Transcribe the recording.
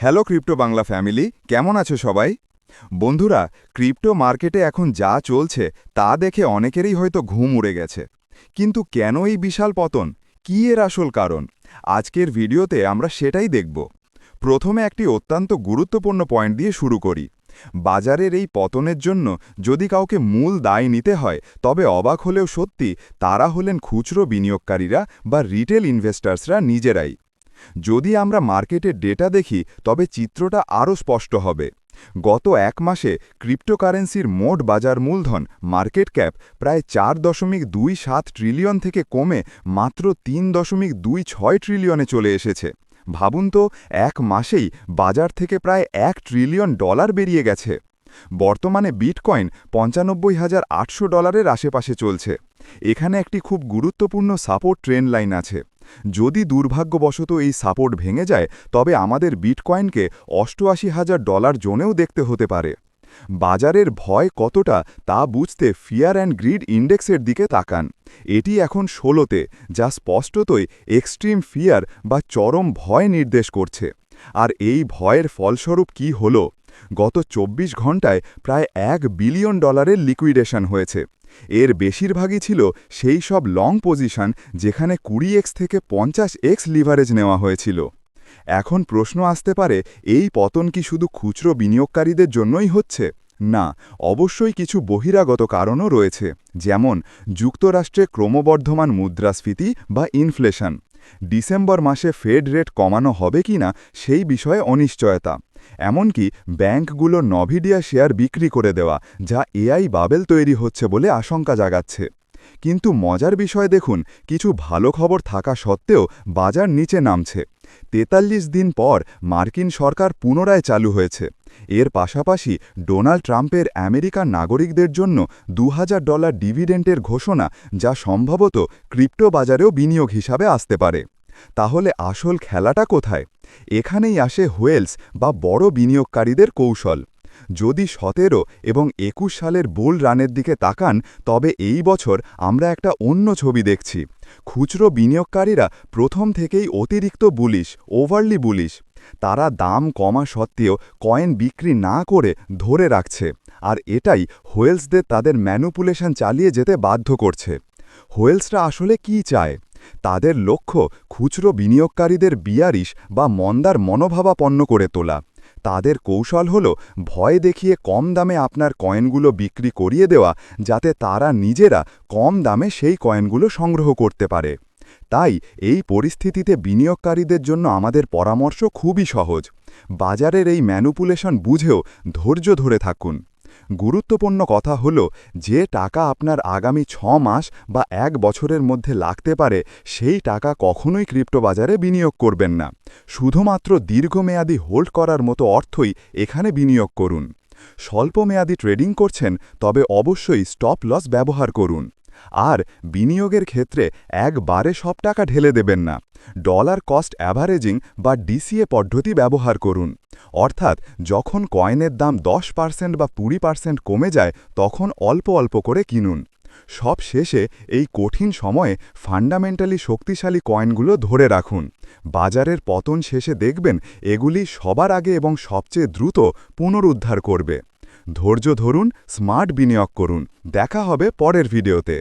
Hello crypto Bangla family, কেমন আছো সবাই? বন্ধুরা, ক্রিপ্টো মার্কেটে এখন যা চলছে, তা দেখে অনেকেরই হয়তো ঘুম উড়ে গেছে। কিন্তু কেন এই বিশাল পতন? কি এর আসল কারণ? আজকের ভিডিওতে আমরা সেটাই দেখব। প্রথমে একটি অত্যন্ত গুরুত্বপূর্ণ পয়েন্ট দিয়ে শুরু করি। বাজারের এই পতনের জন্য যদি কাউকে মূল দায় নিতে হয়, তবে অবাক হলেও সত্যি, তারা হলেন খুচরো বিনিয়োগকারীরা বা রিটেল ইনভেস্টার্সরা নিজেরাই। যদি আমরা মার্কেটের ডেটা দেখি, তবে চিত্রটা আরও স্পষ্ট হবে। গত এক মাসে ক্রিপ্টোকারেন্সির মোট বাজার মূলধন, মার্কেট ক্যাপ, প্রায় চার দশমিক দুই সাত ট্রিলিয়ন থেকে কমে মাত্র তিন দশমিক দুই ছয় ট্রিলিয়নে চলে এসেছে। ভাবুন তো, এক মাসেই বাজার থেকে প্রায় এক ট্রিলিয়ন ডলার বেরিয়ে গেছে। বর্তমানে বিটকয়েন পঞ্চানব্বই হাজার আটশো ডলারের আশেপাশে চলছে। এখানে একটি খুব গুরুত্বপূর্ণ সাপোর্ট ট্রেন লাইন আছে। যদি দুর্ভাগ্যবশত এই সাপোর্ট ভেঙে যায়, তবে আমাদের বিটকয়েনকে অষ্টআশি হাজার ডলার জোনেও দেখতে হতে পারে। বাজারের ভয় কতটা তা বুঝতে ফিয়ার অ্যান্ড গ্রিড ইন্ডেক্সের দিকে তাকান। এটি এখন ষোলোতে, যা স্পষ্টতই এক্সট্রিম ফিয়ার বা চরম ভয় নির্দেশ করছে। আর এই ভয়ের ফলস্বরূপ কি হল? গত ২৪ ঘন্টায় প্রায় এক বিলিয়ন ডলারের লিকুইডেশন হয়েছে। এর বেশিরভাগই ছিল সেই সব লং পজিশন যেখানে কুড়ি এক্স থেকে পঞ্চাশ এক্স লিভারেজ নেওয়া হয়েছিল। এখন প্রশ্ন আসতে পারে, এই পতন কি শুধু খুচরো বিনিয়োগকারীদের জন্যই হচ্ছে? না, অবশ্যই কিছু বহিরাগত কারণও রয়েছে, যেমন যুক্তরাষ্ট্রে ক্রমবর্ধমান মুদ্রাস্ফীতি বা ইনফ্লেশন ডিসেম্বর মাসে ফেড রেট কমানো হবে কিনা সেই বিষয়ে অনিশ্চয়তা। এমনকি ব্যাংকগুলো নভিডিয়া শেয়ার বিক্রি করে দেওয়া, যা এআই বাবেল তৈরি হচ্ছে বলে আশঙ্কা জাগাচ্ছে। কিন্তু মজার বিষয় দেখুন, কিছু ভালো খবর থাকা সত্ত্বেও বাজার নিচে নামছে। তেতাল্লিশ দিন পর মার্কিন সরকার পুনরায় চালু হয়েছে। এর পাশাপাশি ডোনাল্ড ট্রাম্পের আমেরিকার নাগরিকদের জন্য দু হাজার ডলার ডিভিডেন্টের ঘোষণা, যা সম্ভবত ক্রিপ্টো বাজারেও বিনিয়োগ হিসাবে আসতে পারে। তাহলে আসল খেলাটা কোথায়? এখানেই আসে হোয়েলস বা বড় বিনিয়োগকারীদের কৌশল। যদি সতেরো এবং একুশ সালের বুল রানের দিকে তাকান, তবে এই বছর আমরা একটা অন্য ছবি দেখছি। খুচরো বিনিয়োগকারীরা প্রথম থেকেই অতিরিক্ত বুলিশ, ওভারলি বুলিশ। তারা দাম কমা সত্ত্বেও কয়েন বিক্রি না করে ধরে রাখছে। আর এটাই হোয়েলসদের তাদের ম্যানুপুলেশন চালিয়ে যেতে বাধ্য করছে। হোয়েলসরা আসলে কি চায়? তাদের লক্ষ্য খুচরো বিনিয়োগকারীদের বিয়ারিশ বা মন্দার মনোভাবাপন্ন করে তোলা। তাদের কৌশল হল ভয় দেখিয়ে কম দামে আপনার কয়েনগুলো বিক্রি করিয়ে দেওয়া, যাতে তারা নিজেরা কম দামে সেই কয়েনগুলো সংগ্রহ করতে পারে। তাই এই পরিস্থিতিতে বিনিয়োগকারীদের জন্য আমাদের পরামর্শ খুবই সহজ। বাজারের এই ম্যানুপুলেশন বুঝেও ধৈর্য ধরে থাকুন। গুরুত্বপূর্ণ কথা হল যে টাকা আপনার আগামী ছ মাস বা এক বছরের মধ্যে লাগতে পারে, সেই টাকা কখনোই ক্রিপ্টো বাজারে বিনিয়োগ করবেন না। শুধুমাত্র দীর্ঘমেয়াদী হোল্ড করার মতো অর্থই এখানে বিনিয়োগ করুন। স্বল্পমেয়াদী ট্রেডিং করছেন, তবে অবশ্যই স্টপ লস ব্যবহার করুন। আর বিনিয়োগের ক্ষেত্রে একবারে সব টাকা ঢেলে দেবেন না। ডলার কস্ট অ্যাভারেজিং বা ডিসিএ পদ্ধতি ব্যবহার করুন। অর্থাৎ যখন কয়েনের দাম দশ পার্সেন্ট বা কুড়ি পার্সেন্ট কমে যায়, তখন অল্প অল্প করে কিনুন। সব শেষে এই কঠিন সময়ে ফান্ডামেন্টালি শক্তিশালী কয়েনগুলো ধরে রাখুন। বাজারের পতন শেষে দেখবেন এগুলি সবার আগে এবং সবচেয়ে দ্রুত পুনরুদ্ধার করবে। ধৈর্য ধরুন, স্মার্ট বিনিয়োগ করুন। দেখা হবে পরের ভিডিওতে।